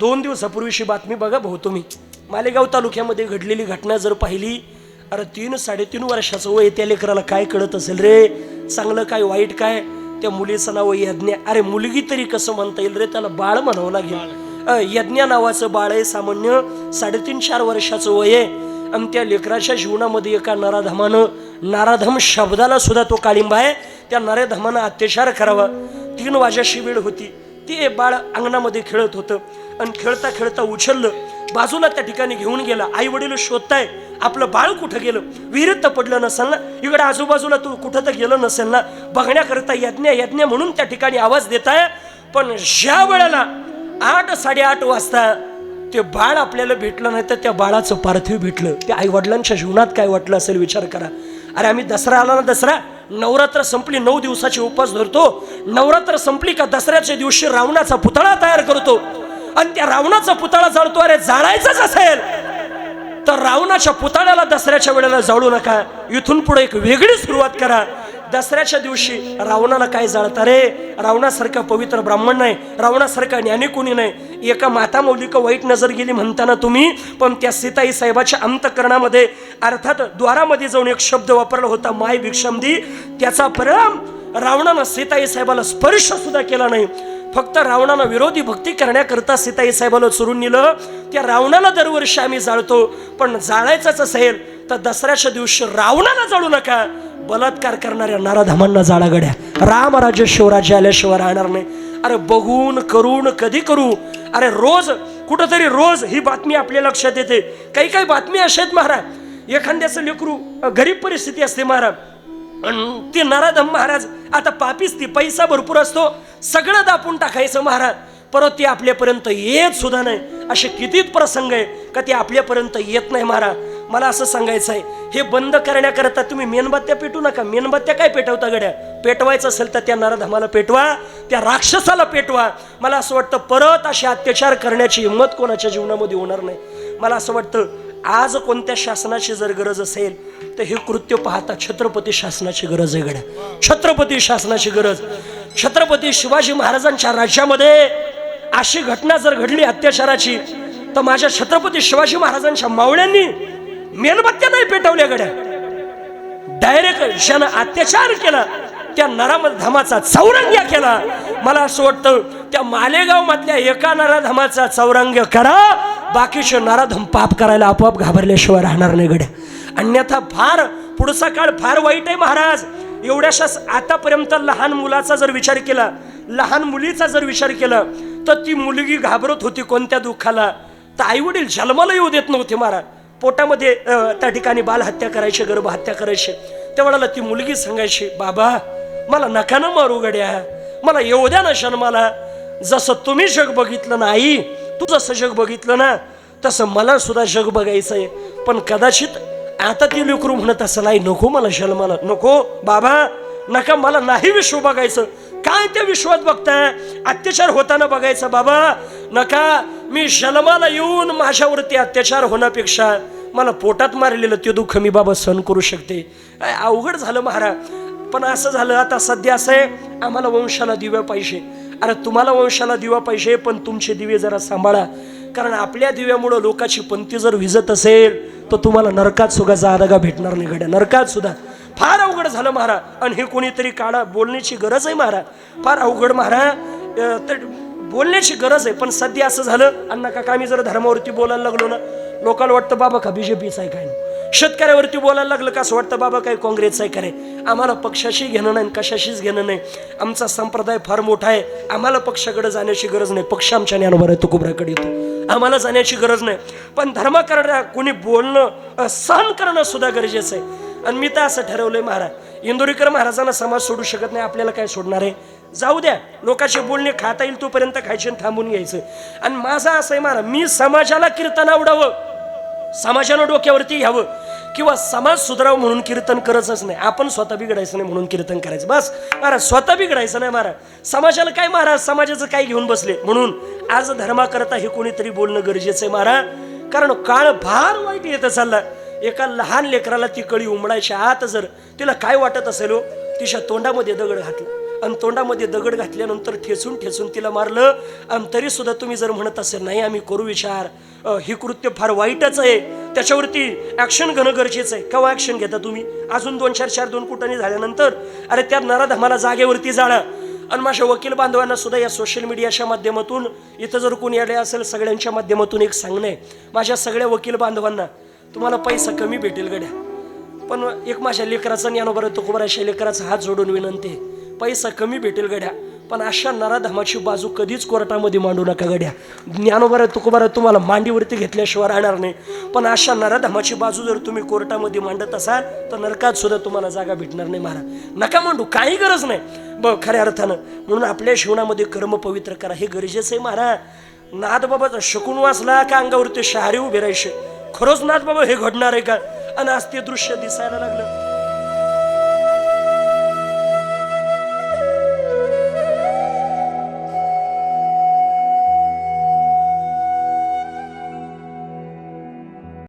दोन दिवसापूर्वीची बातमी बघा भाऊ तुम्ही. मालेगाव तालुक्यामध्ये घडलेली घटना जर पाहिली अरे तीन साडेतीन वर्षाचं वय त्या लेकराला काय कळत असेल रे? चांगलं काय वाईट काय? त्या मुलीचं नाव यज्ञ. अरे मुलगी तरी कसं म्हणता येईल रे? त्याला बाळ म्हणावं लागेल. अ, यज्ञ नावाचं बाळ आहे सामान्य साडेतीन चार वर्षाचं वय आहे. आणि त्या लेकराच्या जीवनामध्ये एका नराधमानं नाराधम शब्दाला सुद्धा तो काळिंबा आहे. त्या नराधमानं अत्याचार करावा. तीन वाजाशी वेळ होती. ते बाळ अंगणामध्ये खेळत होतं. आणि खेळता खेळता उचललं बाजूला त्या ठिकाणी घेऊन गेला. आई वडील शोधताय आपलं बाळ कुठं गेलं? विहिरीत तर पडलं नसेल ना? इकडे आजूबाजूला तू कुठं तर गेलं नसेल ना? बघण्याकरता यज्ञ यज्ञ म्हणून त्या ठिकाणी आवाज देताय. पण ज्या वेळेला आठ साडेआठ वाजता ते बाळ आपल्याला भेटलं नाही तर त्या बाळाचं पार्थिव भेटलं. त्या आई वडिलांच्या जीवनात काय वाटलं असेल विचार करा. अरे आम्ही दसरा आला ना दसरा? नवरात्र संपली नऊ दिवसाची उपवास धरतो. नवरात्र संपली का दसऱ्याच्या दिवशी रावणाचा पुतळा तयार करतो. आणि त्या रावणाचा पुतळा जाळतो अरे जाळायचाच असेल. तर रावणाच्या पुतळ्याला दसऱ्याच्या वेळेला जाळू नका. इथून पुढे एक वेगळी सुरुवात करा. दसऱ्याच्या दिवशी रावणाला काय जाळता? रे रावणासारखा पवित्र ब्राह्मण नाही रावणासारखा ज्ञानी कोणी नाही. एका माता मौलिक वाईट नजर गेली म्हणताना तुम्ही पण त्या सीताई साहेबाच्या अंतकरणामध्ये अर्थात द्वारामध्ये जाऊन एक शब्द वापरला होता माय भिक्षमदी त्याचा परिणाम रावणानं सीताई साहेबाला स्पर्श सुद्धा केला नाही. फक्त रावणानं विरोधी भक्ती करण्याकरता सीताई साहेबाला चुरून नेलं. त्या रावणाला दरवर्षी आम्ही जाळतो पण जाळायचंच असेल तर दसऱ्याच्या दिवशी रावणाला जाळू नका. बलात्कार करणाऱ्या नाराधामांना जाळागड्या राम राज्य शिवराज्य आल्याशिवाय राहणार नाही. अरे बघून करून कधी करू? अरे रोज कुठंतरी रोज ही बातमी आपल्या लक्षात येते. काही काही बातमी अशा आहेत महाराज. एखाद्याचं लेकरू गरीब परिस्थिती असते महाराज. ते नराधम महाराज आता पापीच ती पैसा भरपूर असतो. सगळं दापून टाकायचं महाराज. परत ते आपल्यापर्यंत येत सुद्धा नाही. असे कितीच प्रसंग आहे का ते आपल्यापर्यंत येत नाही महाराज. मला असं सांगायचं आहे हे बंद करण्याकरता तुम्ही मेणबत्त्या पेटू नका. मेणबत्त्या काय पेटवता गड्या? पेटवायचं असेल तर त्या नराधमाला पेटवा त्या राक्षसाला पेटवा. मला असं वाटतं परत असे अत्याचार करण्याची हिंमत कोणाच्या जीवनामध्ये होणार नाही. मला असं वाटतं आज कोणत्या शासनाची जर गरज असेल तर हे कृत्य पाहता छत्रपती शासनाची गरज आहे गड्या. छत्रपती शासनाची गरज. छत्रपती शिवाजी महाराजांच्या राज्यामध्ये अशी घटना जर घडली अत्याचाराची तर माझ्या छत्रपती शिवाजी महाराजांच्या मावळ्यांनी मेणबत्त्या नाही पेटवल्या गड्या. डायरेक्ट ज्यानं अत्याचार केला त्या नराधमाचा चौरंग्या केला. मला असं वाटतं त्या मालेगाव मधल्या एका नराधमाचा चौरंग्य करा बाकीचे नराधम पाप करायला आपोआप घाबरल्याशिवाय राहणार नाही गड्या. अन्यथा फार पुढचा काळ फार वाईट आहे महाराज. एवढ्याशाच आतापर्यंत लहान मुलाचा जर विचार केला लहान मुलीचा जर विचार केला तर ती मुलगी घाबरत होती कोणत्या दुःखाला? तर आई वडील जन्माला येऊ देत नव्हते महाराज. पोटामध्ये त्या ठिकाणी बालहत्या करायची गर्भहत्या करायची. त्यावेळेला ती मुलगी सांगायची बाबा मला नकानं मारू गड्या. मला येऊ द्या ना जन्माला जसं तुम्ही जग बघितलं ना आई तू जसं जग बघितलं ना तसं मला सुद्धा जग बघायचं आहे पण कदाचित आता ती लेकरू म्हणत असं नाही. नको मला जन्माला नको बाबा. नका मला नाही विश्व बघायचं. काय त्या विश्वात बघताय? अत्याचार होताना बघायचं बाबा. नका मी जन्माला येऊन माझ्यावरती अत्याचार होण्यापेक्षा मला पोटात मारलेलं ते दुःख मी बाबा सहन करू शकते. अवघड झालं महाराज. पण असं झालं आता सध्या असं आहे आम्हाला वंशाला दिव्या पाहिजे. अरे तुम्हाला वंशाला दिवा पाहिजे पण तुमचे दिवे जरा सांभाळा. कारण आपल्या दिव्यामुळं लोकाची पंथी जर विजत असेल तर तुम्हाला नरकात सुद्धा जागा भेटणार नाही घड्या नरकात सुद्धा. फार अवघड झालं महाराज. आणि हे कोणीतरी काळा बोलण्याची गरज आहे महाराज. फार अवघड महाराज. तर बोलण्याची गरज आहे पण सध्या असं झालं अण्णा काका आम्ही जर धर्मावरती बोलायला लागलो ना लोकांना वाटतं बाबा का बीजेपीचा आहे काय शेतकऱ्यावरती बोलायला लागलं का असं वाटतं बाबा काय काँग्रेसचं आहे काय आम्हाला पक्षाशी घेणं नाही कशाशीच घेणं नाही. आमचा संप्रदाय फार मोठा आहे. आम्हाला पक्षाकडे जाण्याची गरज नाही. पक्ष आमच्या ज्ञानवर आहे तुकुबऱ्याकडे येतो. आम्हाला जाण्याची गरज नाही. पण धर्म करणं कोणी बोलणं सहन करणं सुद्धा गरजेचं आहे. आणि मी तर असं ठरवलंय महाराज इंदोरीकर महाराजांना समाज सोडू शकत नाही आपल्याला काय सोडणार आहे? जाऊ द्या लोकांचे बोलणे खाता येईल तोपर्यंत खायचे आणि थांबून घ्यायचं. आणि माझं असं आहे महाराज मी समाजाला कीर्तन आवडावं. समाजानं डोक्यावरती घ्यावं. किंवा समाज सुधराव म्हणून कीर्तन करतच नाही. आपण स्वतः बिघडायचं नाही म्हणून कीर्तन करायचं. बस महाराज स्वतः बिघडायचं नाही महाराज. समाजाला काय महाराज समाजाचं काय घेऊन बसले? म्हणून आज धर्माकरता हे कोणीतरी बोलणं गरजेचं आहे महाराज. कारण काळ फार वाईट येतं चालला. एका लहान लेकराला ती कळी उमडायच्या आत जर तिला काय वाटत असेल हो तिच्या तोंडामध्ये दगड घातला. आणि तोंडामध्ये दगड घातल्यानंतर ठेचून ठेचून तिला मारलं. आणि तरी सुद्धा तुम्ही जर म्हणत असेल नाही आम्ही करू विचार. हे कृत्य फार वाईटच आहे. त्याच्यावरती ॲक्शन घेणं गरजेचं आहे. केव्हा ॲक्शन घेता तुम्ही? अजून दोन चार चार दोन कुटाने झाल्यानंतर? अरे त्या नराधमाला जागेवरती जाळा आणि माझ्या वकील बांधवांना सुद्धा या सोशल मीडियाच्या माध्यमातून इथं जर कोणी आले असेल सगळ्यांच्या माध्यमातून एक सांगणं आहे. माझ्या सगळ्या वकील बांधवांना तुम्हाला पैसा कमी भेटेल गड्या. पण एक माझ्या लेकराचा ज्ञानोबरा तुकोबराच्या लेकराचा हात जोडून विनंती पैसा कमी भेटेल गड्या. पण अशा नराधमाची बाजू कधीच कोर्टामध्ये मांडू नका गड्या. ज्ञानोबर तुकोबरा तुम्हाला मांडीवरती घेतल्याशिवाय राहणार नाही. पण अशा नराधमाची बाजू जर तुम्ही कोर्टामध्ये मांडत असाल तर नरकात सुद्धा तुम्हाला जागा भेटणार नाही महाराज. नका मांडू काही गरज नाही. ब खऱ्या अर्थानं म्हणून आपल्या जीवनामध्ये कर्म पवित्र करा. हे गरजेचं आहे महाराज. नाद बाबाचा शकून वाचला का अंगावरती शहारे उभे राहायचे? खरंच नाथ बाबा हे घडणार आहे का? आणि आज ते दृश्य दिसायला लागलं.